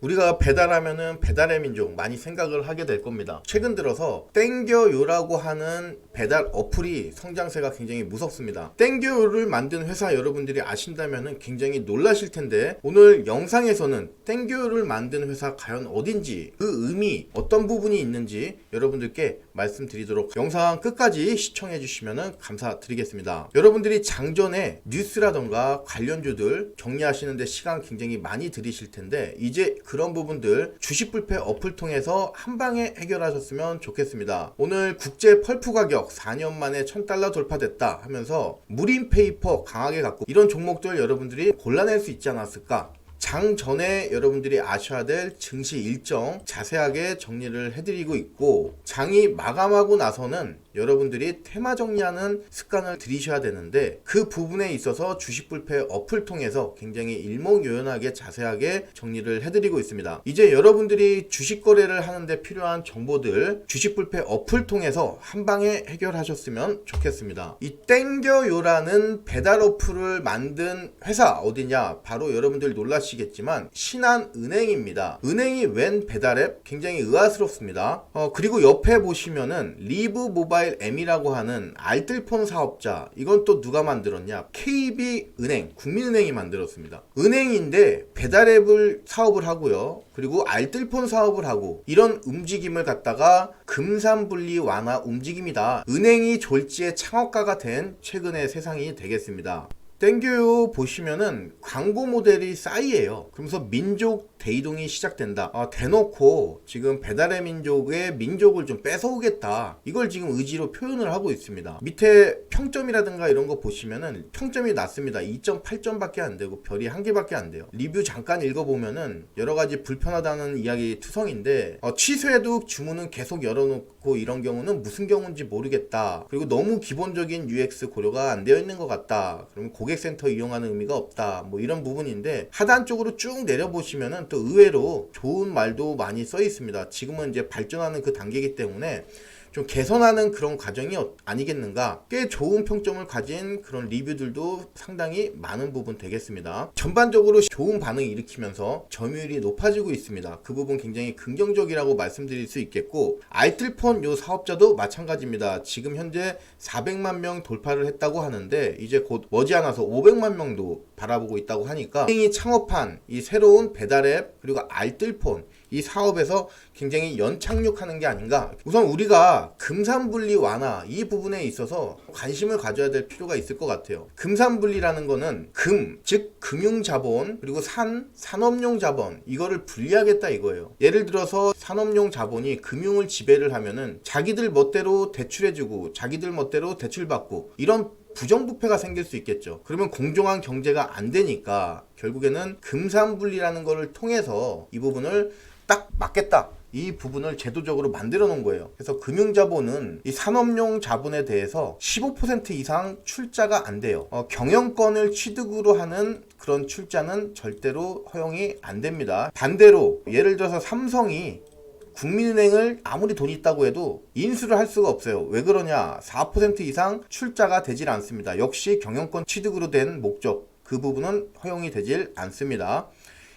우리가 배달하면은 배달의 민족 많이 생각을 하게 될 겁니다. 최근 들어서 땡겨요라고 하는 배달 어플이 성장세가 굉장히 무섭습니다. 땡겨요를 만든 회사 여러분들이 아신다면은 굉장히 놀라실 텐데 오늘 영상에서는 땡겨요를 만든 회사 과연 어딘지 그 의미 어떤 부분이 있는지 여러분들께 말씀드리도록 영상 끝까지 시청해 주시면 감사드리겠습니다. 여러분들이 장전에 뉴스라던가 관련주들 정리하시는데 시간 굉장히 많이 들이실 텐데 이제 그런 부분들 주식 불패 어플 통해서 한 방에 해결하셨으면 좋겠습니다. 오늘 국제 펄프 가격 4년 만에 1000달러 돌파됐다 하면서 무림 페이퍼 강하게 갖고 이런 종목들 여러분들이 골라낼 수 있지 않았을까? 장 전에 여러분들이 아셔야 될 증시 일정 자세하게 정리를 해드리고 있고 장이 마감하고 나서는 여러분들이 테마 정리하는 습관을 들이셔야 되는데 그 부분에 있어서 주식불패 어플 통해서 굉장히 일목요연하게 자세하게 정리를 해드리고 있습니다. 이제 여러분들이 주식 거래를 하는데 필요한 정보들 주식불패 어플 통해서 한 방에 해결하셨으면 좋겠습니다. 이 땡겨요라는 배달 어플을 만든 회사 어디냐? 바로 여러분들 놀라시겠지만 신한은행입니다. 은행이 웬 배달앱? 굉장히 의아스럽습니다. 어, 그리고 옆에 보시면은 리브 모바일 M이라고 하는 알뜰폰 사업자 이건 또 누가 만들었냐? KB은행, 국민은행이 만들었습니다. 은행인데 배달앱을 사업을 하고요. 그리고 알뜰폰 사업을 하고 이런 움직임을 갖다가 금산분리 완화 움직임이다. 은행이 졸지의 창업가가 된 최근의 세상이 되겠습니다. 땡겨요 보시면은 광고 모델이 싸이예요. 그러면서 민족 대이동이 시작된다. 아, 대놓고 지금 배달의 민족의 민족을 좀 뺏어오겠다. 이걸 지금 의지로 표현을 하고 있습니다. 밑에 평점이라든가 이런 거 보시면은 평점이 낮습니다. 2.8점 밖에 안 되고 별이 한 개밖에 안 돼요. 리뷰 잠깐 읽어보면은 여러 가지 불편하다는 이야기 투성인데 어, 취소해도 주문은 계속 열어놓고 이런 경우는 무슨 경우인지 모르겠다. 그리고 너무 기본적인 UX 고려가 안 되어 있는 것 같다. 그러면 고 객센터 이용하는 의미가 없다. 뭐 이런 부분인데 하단 쪽으로 쭉 내려보시면은 또 의외로 좋은 말도 많이 써 있습니다. 지금은 이제 발전하는 그 단계이기 때문에 좀 개선하는 그런 과정이 어- 아니겠는가. 꽤 좋은 평점을 가진 그런 리뷰들도 상당히 많은 부분 되겠습니다. 전반적으로 좋은 반응을 일으키면서 점유율이 높아지고 있습니다. 그 부분 굉장히 긍정적이라고 말씀드릴 수 있겠고 알뜰폰 요 사업자도 마찬가지입니다. 지금 현재 400만 명 돌파를 했다고 하는데 이제 곧 머지않아서 500만 명도 바라보고 있다고 하니까 은행이 창업한 이 새로운 배달앱 그리고 알뜰폰 이 사업에서 굉장히 연착륙하는 게 아닌가. 우선 우리가 금산분리 완화 이 부분에 있어서 관심을 가져야 될 필요가 있을 것 같아요. 금산분리라는 거는 금, 즉 금융자본 그리고 산, 산업용 자본 이거를 분리하겠다 이거예요. 예를 들어서 산업용 자본이 금융을 지배를 하면은 자기들 멋대로 대출해주고 자기들 멋대로 대출받고 이런 부정부패가 생길 수 있겠죠. 그러면 공정한 경제가 안 되니까 결국에는 금산분리라는 거를 통해서 이 부분을 딱 막겠다. 이 부분을 제도적으로 만들어 놓은 거예요. 그래서 금융자본은 이 산업용 자본에 대해서 15% 이상 출자가 안 돼요. 어, 경영권을 취득으로 하는 그런 출자는 절대로 허용이 안 됩니다. 반대로 예를 들어서 삼성이 국민은행을 아무리 돈이 있다고 해도 인수를 할 수가 없어요. 왜 그러냐? 4% 이상 출자가 되질 않습니다. 역시 경영권 취득으로 된 목적 그 부분은 허용이 되질 않습니다.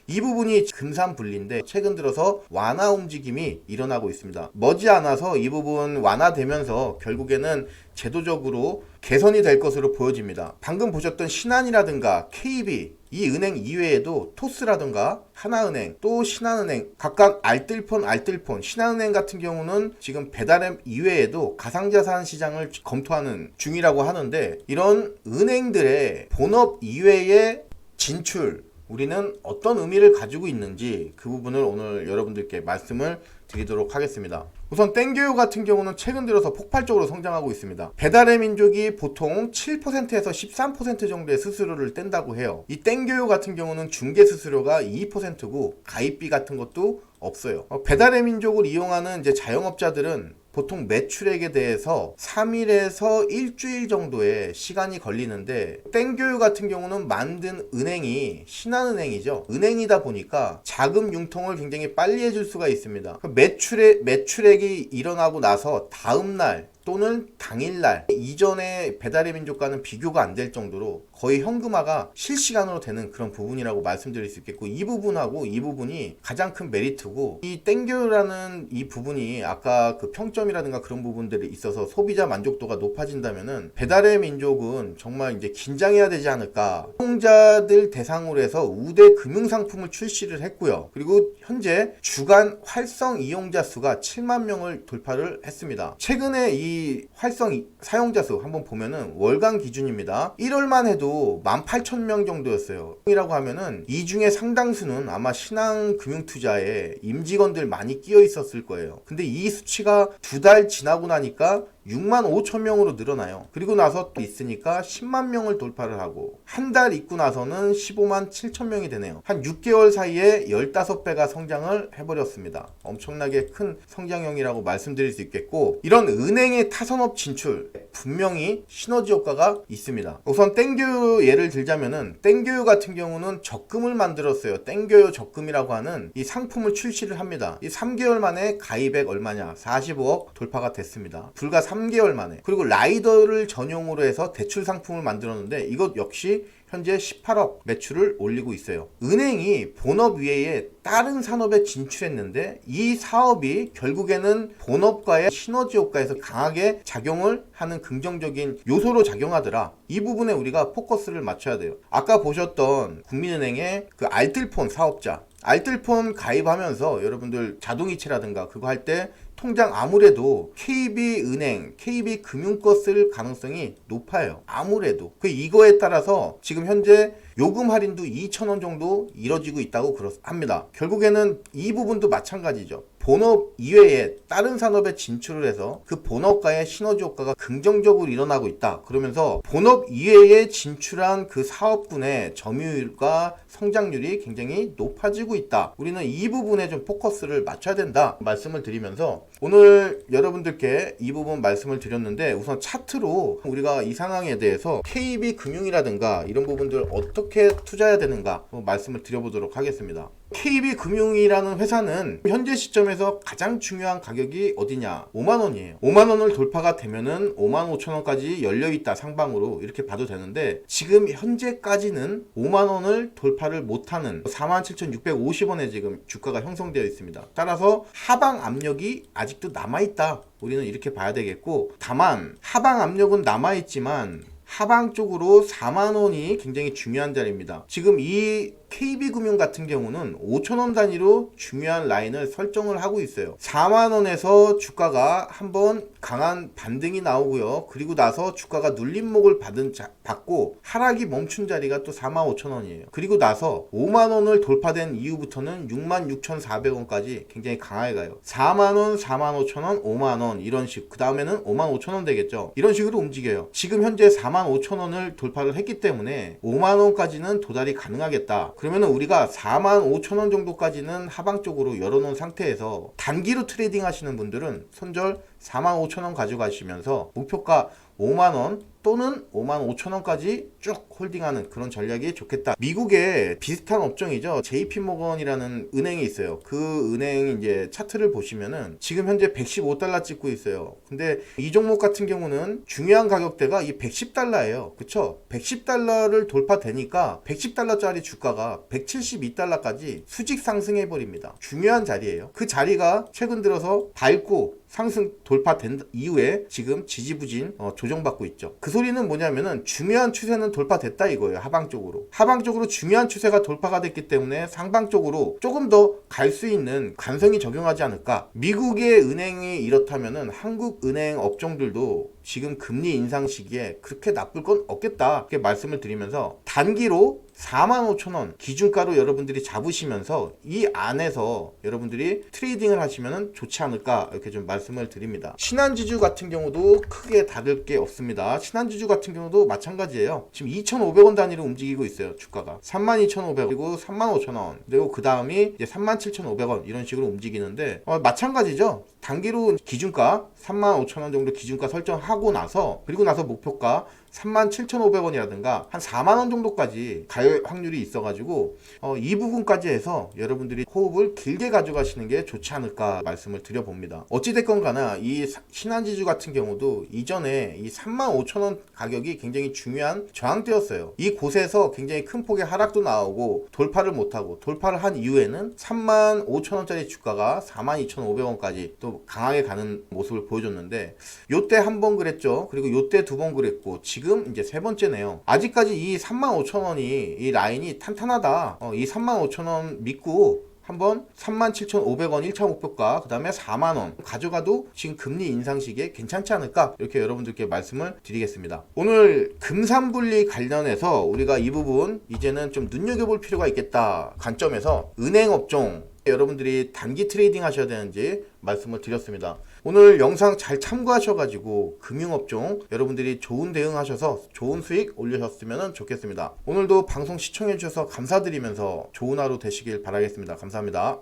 이 부분이 금산분리인데 최근 들어서 완화 움직임이 일어나고 있습니다. 머지않아서 이 부분 완화되면서 결국에는 제도적으로 개선이 될 것으로 보여집니다. 방금 보셨던 신한이라든가 KB 이 은행 이외에도 토스라든가 하나은행 또 신한은행 각각 알뜰폰 알뜰폰 신한은행 같은 경우는 지금 배달앱 이외에도 가상자산 시장을 검토하는 중이라고 하는데 이런 은행들의 본업 이외의 진출 우리는 어떤 의미를 가지고 있는지 그 부분을 오늘 여러분들께 말씀을 드리도록 하겠습니다. 우선 땡겨요 같은 경우는 최근 들어서 폭발적으로 성장하고 있습니다. 배달의 민족이 보통 7%에서 13% 정도의 수수료를 뗀다고 해요. 이 땡겨요 같은 경우는 중개 수수료가 2%고 가입비 같은 것도 없어요. 어, 배달의 민족을 이용하는 이제 자영업자들은 보통 매출액에 대해서 3일에서 일주일 정도의 시간이 걸리는데 땡교유 같은 경우는 만든 은행이 신한은행이죠. 은행이다 보니까 자금 융통을 굉장히 빨리 해줄 수가 있습니다. 그 매출액 매출액이 일어나고 나서 다음 날 또는 당일날 이전에 배달의 민족과는 비교가 안 될 정도로 거의 현금화가 실시간으로 되는 그런 부분이라고 말씀드릴 수 있겠고 이 부분하고 이 부분이 가장 큰 메리트고 이 땡겨라는 이 부분이 아까 그 평점이라든가 그런 부분들이 있어서 소비자 만족도가 높아진다면은 배달의 민족은 정말 이제 긴장해야 되지 않을까. 이용자들 대상으로 해서 우대 금융 상품을 출시를 했고요. 그리고 현재 주간 활성 이용자 수가 7만 명을 돌파를 했습니다. 최근에 이 활성 이- 사용자 수 한번 보면은 월간 기준입니다. 1월만 해도 18,000명 정도였어요. 이라고 하면은 이 중에 상당수는 아마 신한 금융 투자에 임직원들 많이 끼어 있었을 거예요. 근데 이 수치가 두 달 지나고 나니까 6만 5천 명으로 늘어나요. 그리고 나서 또 있으니까 10만 명을 돌파를 하고 한 달 있고 나서는 15만 7천 명이 되네요. 한 6개월 사이에 15배가 성장을 해버렸습니다. 엄청나게 큰 성장형이라고 말씀드릴 수 있겠고 이런 은행의 타선업 진출 분명히 시너지 효과가 있습니다. 우선 땡겨요 예를 들자면은 땡겨요 같은 경우는 적금을 만들었어요. 땡겨요 적금이라고 하는 이 상품을 출시를 합니다. 이 3개월 만에 가입액 얼마냐? 45억 돌파가 됐습니다. 불과 3개월 만에. 그리고 라이더를 전용으로 해서 대출 상품을 만들었는데 이것 역시 현재 18억 매출을 올리고 있어요. 은행이 본업 외에 다른 산업에 진출했는데 이 사업이 결국에는 본업과의 시너지 효과에서 강하게 작용을 하는 긍정적인 요소로 작용하더라. 이 부분에 우리가 포커스를 맞춰야 돼요. 아까 보셨던 국민은행의 그 알뜰폰 사업자 알뜰폰 가입하면서 여러분들 자동이체라든가 그거 할 때 통장 아무래도 KB은행, KB금융거 쓸 가능성이 높아요. 아무래도. 그 이거에 따라서 지금 현재 요금 할인도 2,000원 정도 이뤄지고 있다고 합니다. 결국에는 이 부분도 마찬가지죠. 본업 이외에 다른 산업에 진출을 해서 그 본업과의 시너지 효과가 긍정적으로 일어나고 있다. 그러면서 본업 이외에 진출한 그 사업군의 점유율과 성장률이 굉장히 높아지고 있다. 우리는 이 부분에 좀 포커스를 맞춰야 된다. 말씀을 드리면서 오늘 여러분들께 이 부분 말씀을 드렸는데 우선 차트로 우리가 이 상황에 대해서 KB 금융이라든가 이런 부분들 어떻게 투자해야 되는가 말씀을 드려보도록 하겠습니다. KB금융이라는 회사는 현재 시점에서 가장 중요한 가격이 어디냐? 5만 원이에요. 5만 원을 돌파가 되면은 5만 5천 원까지 열려 있다 상방으로 이렇게 봐도 되는데 지금 현재까지는 5만 원을 돌파를 못하는 47,650원에 지금 주가가 형성되어 있습니다. 따라서 하방 압력이 아직도 남아 있다. 우리는 이렇게 봐야 되겠고 다만 하방 압력은 남아 있지만 하방 쪽으로 4만 원이 굉장히 중요한 자리입니다. 지금 이 KB금융 같은 경우는 5천원 단위로 중요한 라인을 설정을 하고 있어요. 4만원에서 주가가 한번 강한 반등이 나오고요. 그리고 나서 주가가 눌림목을 받은 자, 받고 하락이 멈춘 자리가 또 4만 5천원이에요. 그리고 나서 5만원을 돌파된 이후부터는 6만 6,400원까지 굉장히 강하게 가요. 4만원, 4만 5천원, 5만원 이런 식. 그 다음에는 5만 5천원 되겠죠. 이런 식으로 움직여요. 지금 현재 4만 5천원을 돌파를 했기 때문에 5만원까지는 도달이 가능하겠다. 그러면 우리가 4만 5천 원 정도까지는 하방 쪽으로 열어놓은 상태에서 단기로 트레이딩 하시는 분들은 손절 4만 5천 원 가져가시면서 목표가 5만 원 또는 5만 5천 원까지 쭉 홀딩하는 그런 전략이 좋겠다. 미국의 비슷한 업종이죠. JP모건이라는 은행이 있어요. 그 은행 이제 차트를 보시면은 지금 현재 115달러 찍고 있어요. 근데 이 종목 같은 경우는 중요한 가격대가 이 110달러예요. 그쵸? 110달러를 돌파되니까 110달러짜리 주가가 172달러까지 수직 상승해 버립니다. 중요한 자리예요. 그 자리가 최근 들어서 밟고 상승 돌파된 이후에 지금 지지부진 어, 조정받고 있죠. 그 소리는 뭐냐면은 중요한 추세는 돌파됐다 이거예요. 하방 쪽으로. 하방 쪽으로 중요한 추세가 돌파가 됐기 때문에 상방 쪽으로 조금 더 갈 수 있는 관성이 적용하지 않을까. 미국의 은행이 이렇다면은 한국 은행 업종들도 지금 금리 인상 시기에 그렇게 나쁠 건 없겠다. 이렇게 말씀을 드리면서 단기로 4만 5천 원 기준가로 여러분들이 잡으시면서 이 안에서 여러분들이 트레이딩을 하시면 좋지 않을까 이렇게 좀 말씀을 드립니다. 신한지주 같은 경우도 크게 다를 게 없습니다. 신한지주 같은 경우도 마찬가지예요. 지금 2,500원 단위로 움직이고 있어요. 주가가 32,500원 그리고 35,000원 그리고 그 다음이 이제 37,500원 이런 식으로 움직이는데 어, 마찬가지죠. 단기로 기준가 35,000원 정도 기준가 설정하고 나서 그리고 나서 목표가 37,500원이라든가 한 4만 원 정도까지 갈 확률이 있어가지고 어, 이 부분까지 해서 여러분들이 호흡을 길게 가져가시는 게 좋지 않을까 말씀을 드려봅니다. 어찌됐건 간에 이 사- 신한지주 같은 경우도 이전에 이 35,000원 가격이 굉장히 중요한 저항대였어요. 이 곳에서 굉장히 큰 폭의 하락도 나오고 돌파를 못하고 돌파를 한 이후에는 35,000원짜리 주가가 42,500원까지 또 강하게 가는 모습을 보여줬는데 요때 한 번 그랬죠. 그리고 요때 두 번 그랬고 지금 이제 세 번째네요. 아직까지 이 35,000원이 이 라인이 탄탄하다. 어, 이 35,000원 믿고 한번 37,500원 1차 목표가 그 다음에 4만원 가져가도 지금 금리 인상 시기에 괜찮지 않을까 이렇게 여러분들께 말씀을 드리겠습니다 오늘 금산분리 관련해서 우리가 이 부분 이제는 좀 눈여겨볼 필요가 있겠다 관점에서 은행업종 여러분들이 단기 트레이딩 하셔야 되는지 말씀을 드렸습니다. 오늘 영상 잘 참고하셔가지고 금융업종 여러분들이 좋은 대응하셔서 좋은 수익 올리셨으면 좋겠습니다. 오늘도 방송 시청해주셔서 감사드리면서 좋은 하루 되시길 바라겠습니다. 감사합니다.